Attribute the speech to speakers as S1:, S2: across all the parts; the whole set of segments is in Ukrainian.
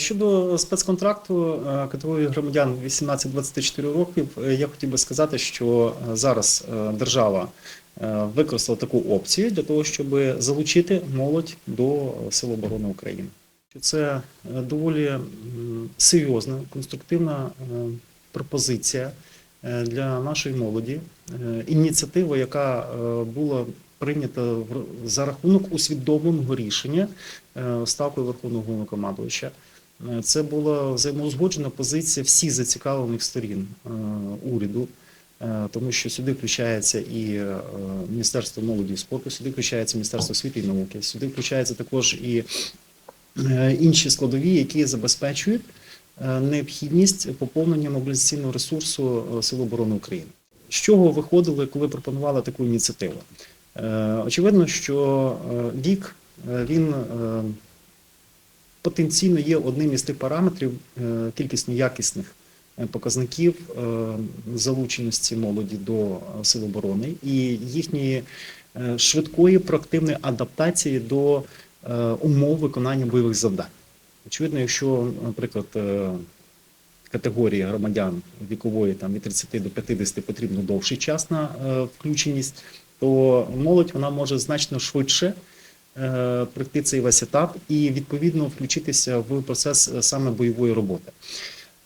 S1: Щодо спецконтракту е, категорії громадян 18-24 років, е, я хотів би сказати, що е, зараз держава використала таку опцію для того, щоб залучити молодь до Сил оборони України. Це доволі серйозна, конструктивна пропозиція для нашої молоді, ініціатива, яка була прийнята за рахунок усвідомленого рішення ставкою Верховного Головнокомандувача. Е, Це була взаємоузгоджена позиція всіх зацікавлених сторін е, уряду, е, тому що сюди включається і Міністерство молоді і спорту, сюди включається Міністерство освіти і науки, сюди включається також і інші складові, які забезпечують необхідність поповнення мобілізаційного ресурсу Сил оборони України. З чого виходили, коли пропонували таку ініціативу? Очевидно, що вік він потенційно є одним із тих параметрів е, кількісно-якісних е, показників е, залученості молоді до сил оборони і їхньої швидкої проактивної адаптації до умов виконання бойових завдань. Очевидно, якщо, наприклад, категорії громадян вікової там від 30 до 50 потрібно довший час на включеність, то молодь вона може значно швидше пройти цей весь етап і відповідно включитися в процес е, саме бойової роботи.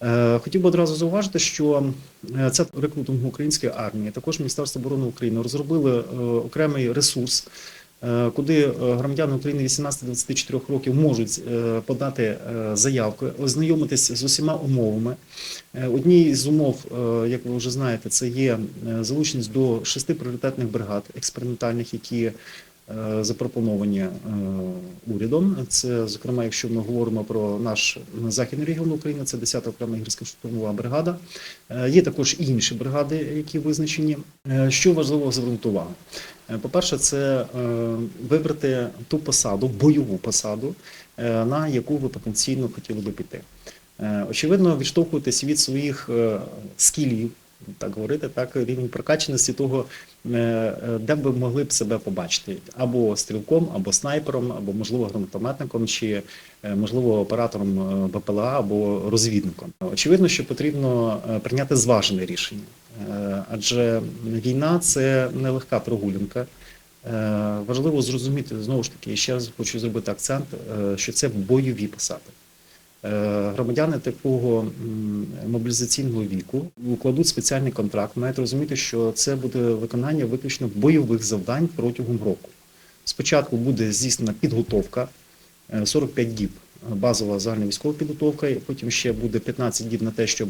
S1: Е, Хотів би одразу зауважити, що е, це рекрутинг української армії, також Міністерство оборони України розробили е, окремий ресурс, е, куди е, громадяни України 18-24 років можуть е, подати е, заявки, ознайомитися з усіма умовами. Е, Однією з умов, е, як ви вже знаєте, це є е, залученість до шести пріоритетних бригад експериментальних, які е, запропоновані е, урядом. Це, зокрема, якщо ми говоримо про наш західний регіон України, це 10-та окрема гірська штурмова бригада. Е, Є також інші бригади, які визначені. Е, Що важливо звернути увагу? Е, По-перше, це е, вибрати ту посаду, бойову посаду, е, на яку ви потенційно хотіли би піти. Е, Очевидно, відштовхуєтесь від своїх е, скілів, так говорити, так рівень прокаченості того, е, е, де ви могли б себе побачити, або стрілком, або снайпером, або можливо гранатометником, чи е, можливо оператором БПЛА або розвідником. Очевидно, що потрібно прийняти зважене рішення, адже війна це нелегка прогулянка. Важливо зрозуміти знову ж таки, ще раз хочу зробити акцент, що це бойові посади. Е, Громадяни такого мобілізаційного віку укладуть спеціальний контракт, мають розуміти, що це буде виконання виключно бойових завдань протягом року. Спочатку буде здійснена підготовка е, 45 діб базова загальна військова підготовка, і потім ще буде 15 діб на те, щоб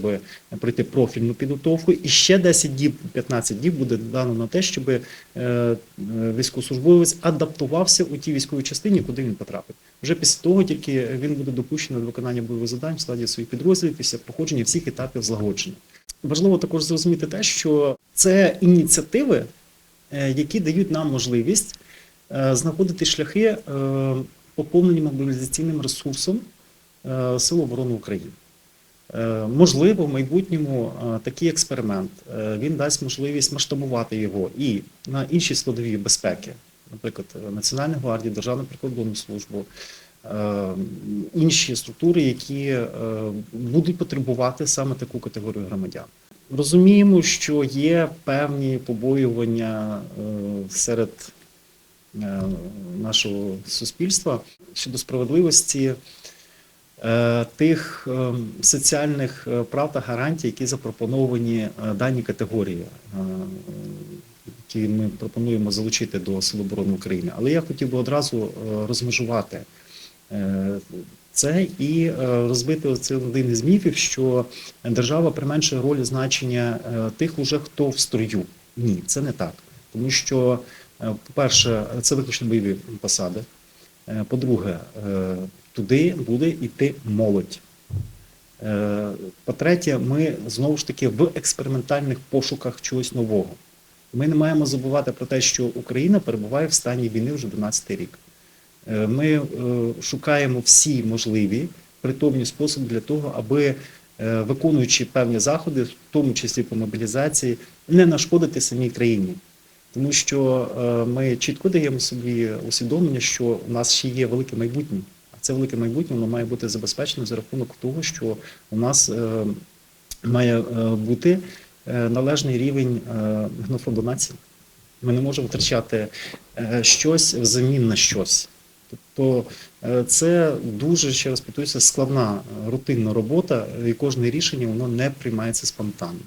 S1: пройти профільну підготовку, і ще 10 діб, 15 діб буде дано на те, щоб е, військовослужбовець адаптувався у тій військовій частині, куди він потрапить. Вже після того тільки він буде допущений до виконання бойових завдань в складі своїх підрозділів після проходження всіх етапів злагодження. Важливо також зрозуміти те, що це ініціативи, е, які дають нам можливість е, знаходити шляхи поповнення мобілізаційним ресурсом е, Сил оборони України. Е, Можливо, в майбутньому е, такий експеримент він дасть можливість масштабувати його і на інші складові безпеки, наприклад, Національної гвардії, Державну прикордонну службу, інші структури, які будуть потребувати саме таку категорію громадян. Розуміємо, що є певні побоювання серед нашого суспільства щодо справедливості е, тих е, соціальних е, прав та гарантій, які запропоновані е, даній категорії, е, які ми пропонуємо залучити до Сил оборони України. Але я хотів би одразу е, розмежувати е, це і е, розбити оцей один із міфів, що держава применшує роль значення е, тих, уже хто в строю. Ні, це не так. Тому що, е, по-перше, це виключно бойові посади. Е, По-друге, е, туди буде йти молодь. Е, По-третє, ми знову ж таки в експериментальних пошуках чогось нового. Ми не маємо забувати про те, що Україна перебуває в стані війни вже 12 рік. Е, Ми е, шукаємо всі можливі притомні способи для того, аби е, виконуючи певні заходи, в тому числі по мобілізації, не нашкодити самій країні. Тому що е, ми чітко даємо собі усвідомлення, що у нас ще є велике майбутнє, а це велике майбутнє, воно має бути забезпечено за рахунок того, що у нас е, має е, бути належний рівень е. Ми не можемо втрачати щось взамін на щось. Тобто це дуже ще раз повторюся, складна рутинна робота, і кожне рішення воно не приймається спонтанно.